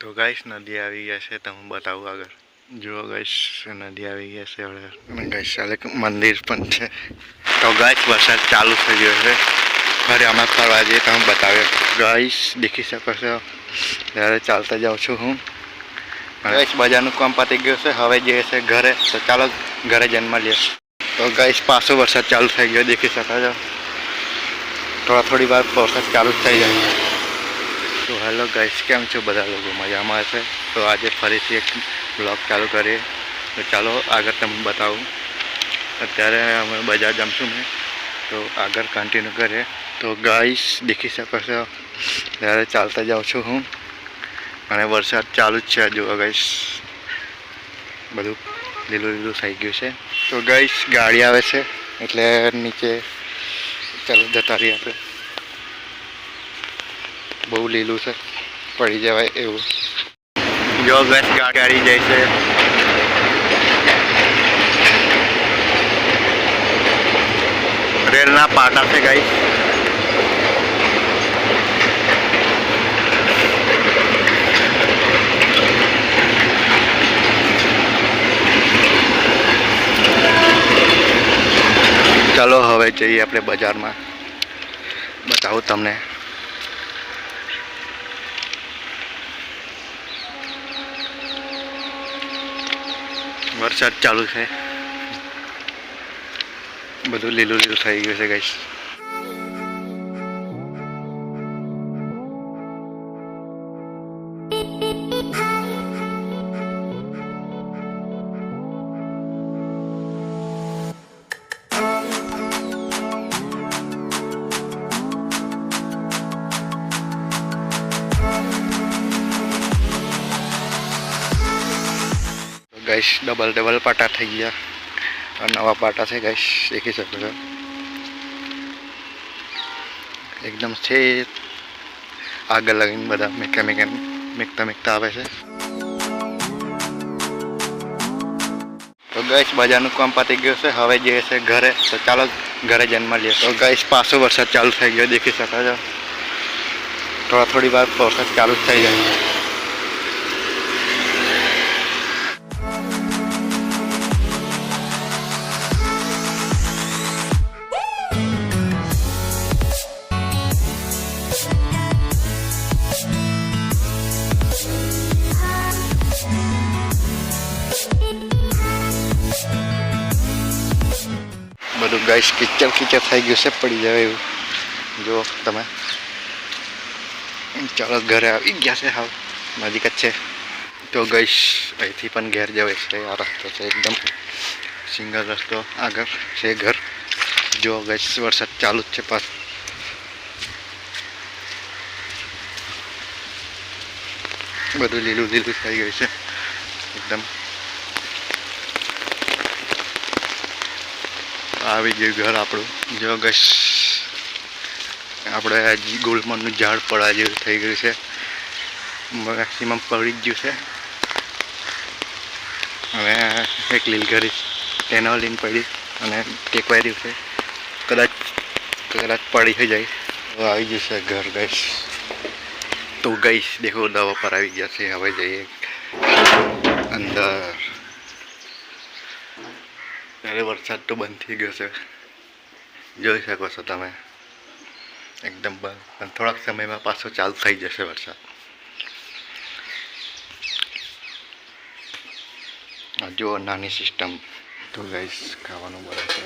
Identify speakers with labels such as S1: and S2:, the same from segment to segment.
S1: તો ગાઈશ નદી આવી ગયા છે તમે બતાવું આગળ. જુઓ ગાઈશ નદી આવી ગયા છે હવે. ગાઈશ ચાલે મંદિર પણ છે. તો ગાઈશ વરસાદ ચાલુ થઈ ગયો છે. ફરી અમે ફરવા જઈએ તમે બતાવ્યો ગાઈશ દેખી શકો છો. ત્યારે ચાલતા જાઉં છું હું. ગાઈશ બજારનું કામ પતી ગયું છે. હવે જઈએ છે ઘરે. તો ચાલો ઘરે જન્મ લઈએ તો ગાઈશ પાછો વરસાદ ચાલુ થઈ ગયો દેખી શકો છો. થોડા થોડી વાર વરસાદ ચાલુ જ થઈ જાય. તો હેલો ગાઈસ, કેમ છો બધા લોકો? મજામાં હશે તો આજે ફરીથી એક બ્લોગ ચાલુ કરીએ. તો ચાલો આગળ તમને બતાવું. અત્યારે અમે બજાર જમશું મેં તો આગળ કન્ટિન્યુ કરીએ. તો ગાઈસ, દેખી શકો છો, ત્યારે ચાલતા જાઉં છું હું. અને વરસાદ ચાલુ જ છે, જુઓ ગાઈસ. બધું લીલું લીલું થઈ ગયું છે. તો ગાઈસ, ગાડી આવે છે, એટલે નીચે ચાલો જતા રહીએ આપણે. બહુ લીલું છે. પડી જવાય એવું. જો ગેસ ગાડી જાય છે. રેલના પાટા છે ગાઈ ચાલો હવે જઈએ આપણે બજારમાં. બતાવું તમને. વરસાદ ચાલુ છે. બધું લીલું લીલું થઈ ગયું છે ગાઈસ ગાઈસ ડબલ ડબલ પાટા થઈ ગયા આ નવા પાટા છે ગાઈસ દેખી શકો છો એકદમ છે આગળ લગીને બધા મેકા મેકા મેકતા મેકતા આવે છે તો ગાઈસ બજારનું કામ પતી ગયું છે હવે જઈએ છે ઘરે તો ચાલો ઘરે જન્મ લઈએ તો ગાઈસ પાછો વરસાદ ચાલુ થઈ ગયો દેખી શકો છો થોડા થોડી વાર વરસાદ ચાલુ જ થઈ જાય બધું ગાઈસ કિચડ કિચડ થઈ ગયું છે, પડી જાય એવું. જો તમે. ચાલો ઘરે આવી ગયા છે હાવ. નજીક જ છે. તો ગઈશ અહીંથી પણ ઘેર જવાય છે. આ રસ્તો છે એકદમ સિંગલ રસ્તો આગળ છે ઘર. જો ગઈશ વરસાદ ચાલુ જ છે પાછ. બધું લીલું લીલું થઈ ગયું છે. એકદમ આવી ગયું ઘર આપણું. જો ગશ આપણે હજી ગુલમરનું ઝાડ પડવા જેવું થઈ ગયું છે. મેક્સિમમ પડી જ ગયું છે. હવે એક લીલગરી તેનો લીન પડી અને ટેકવાઈ રહ્યું છે. કદાચ કદાચ પડી થઈ જાય. તો આવી ગયું છે ઘર ગઈશ તો ગઈશ દેખો, દવા પર આવી ગયા છે. હવે જઈએ અંદર. ત્યારે વરસાદ તો બંધ થઈ ગયો છે. જોઈ શકો છો તમે. એકદમ બંધ. પણ થોડાક સમયમાં પાછો ચાલુ થઈ જશે વરસાદ. હજુ નાની સિસ્ટમ તો ગાઈસ ખાવાનું બને છે.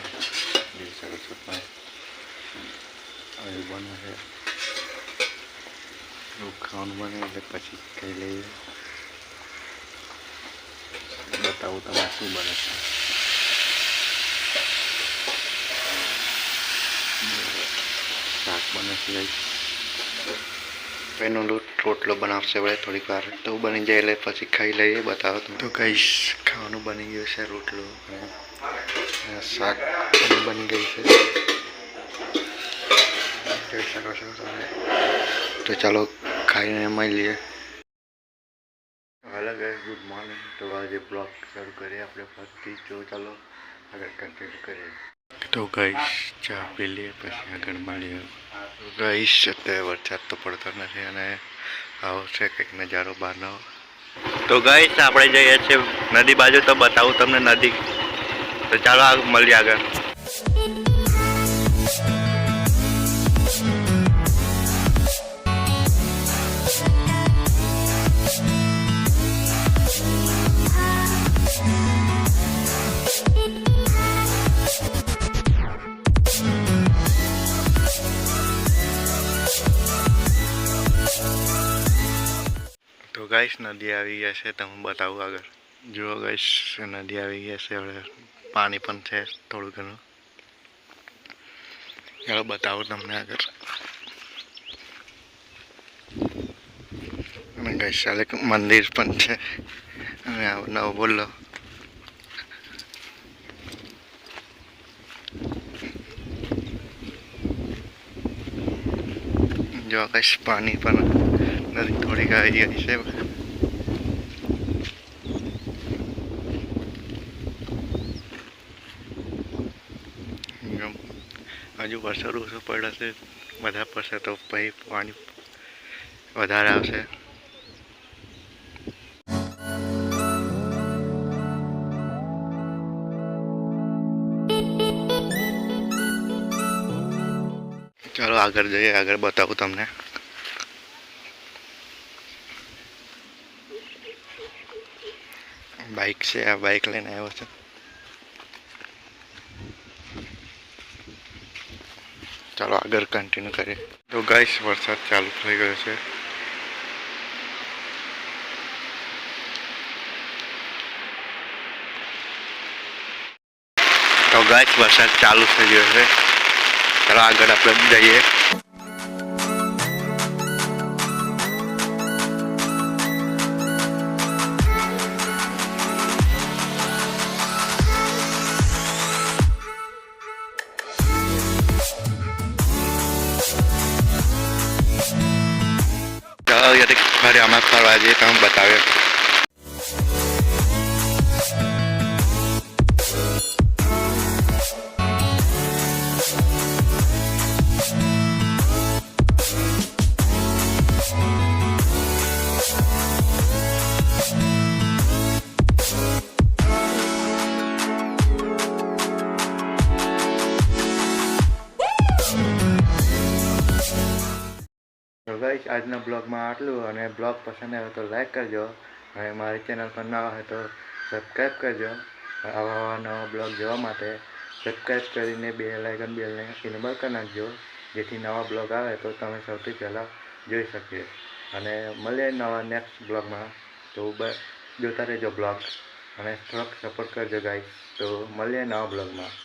S1: જોઈ શકો છો તમે. અહીં બને છે. ખાવાનું બને એટલે પછી ખાઈ લઈએ. બતાવું તમે શું બને છે શાક બને છે ગાઈસ એનો રોટલો બનાવશે વળે થોડીક વાર. તો બની જાય એટલે પછી ખાઈ લઈએ, બતાવો તમે તો કઈશ ખાવાનું બની ગયું છે રોટલો અને શાક બની ગયું છે. જોઈ શકો છો તમે. તો ચાલો ખાઈને મળીએ હેલો ગાઈસ ગુડ મોર્નિંગ તો આજે બ્લોગ શરૂ કરીએ આપણે ફરીથી. જો ચાલો આગળ કન્ટિન્યુ કરીએ. તો ગાઈશ, ચા પી લઈએ, પછી આગળ મળીએ. ગાઈશ, અત્યારે વરસાદ તો પડતો નથી અને આવો છે કંઈક નજારો બહારનો. તો ગાઈશ, આપણે જઈએ છીએ નદી બાજુ, તો બતાવું તમને નદી. તો ચાલો મળીએ આગળ. ગાઈશ, નદી આવી ગયા છે, તમે બતાવું આગળ. જુઓ ગાઈશ, નદી આવી ગયા છે, હવે પાણી પણ છે, થોડું ઘણું. ચાલો બતાવું તમને આગળ. અને ગાઈશ, ચાલે મંદિર પણ છે. અને નવો બોલો. જો ગાઈશ, પાણી પણ નદી થોડીક આવી ગઈ છે જો હજુ વરસાદ ઓછો પડશે બધા પડશે તો પછી પાણી વધારે આવશે. ચાલો આગળ જઈએ, આગળ બતાવું તમને. બાઇક છે, આ બાઇક લઈને આવ્યો છે. ચાલો આગળ કન્ટિન્યુ કરીએ. તો ગાઈશ વરસાદ ચાલુ થઈ ગયો છે. તો ગાઈશ વરસાદ ચાલુ થઈ ગયો છે. ચાલો આગળ આપણે જઈએ. યાર ફરી અમે ફરવા જઈએ તમે બતાવ્યો તો ગાઈસ આજના બ્લોગમાં આટલું અને બ્લોગ પસંદ આવે તો લાઈક કરજો. અને મારી ચેનલ પર ના હોય તો સબસ્ક્રાઈબ કરજો. આવા આવા નવા બ્લોગ જોવા માટે સબસ્ક્રાઈબ કરીને બે લાઇકન બેલને ઇનેબલ કરી નાખજો. જેથી નવા બ્લોગ આવે તો તમે સૌથી પહેલાં જોઈ શકીએ. અને મળીએ નવા નેક્સ્ટ બ્લોગમાં તો બ જોતા રહેજો બ્લોગ અને થોડોક સપોર્ટ કરજો ગાઈશ તો મળીએ નવા બ્લોગમાં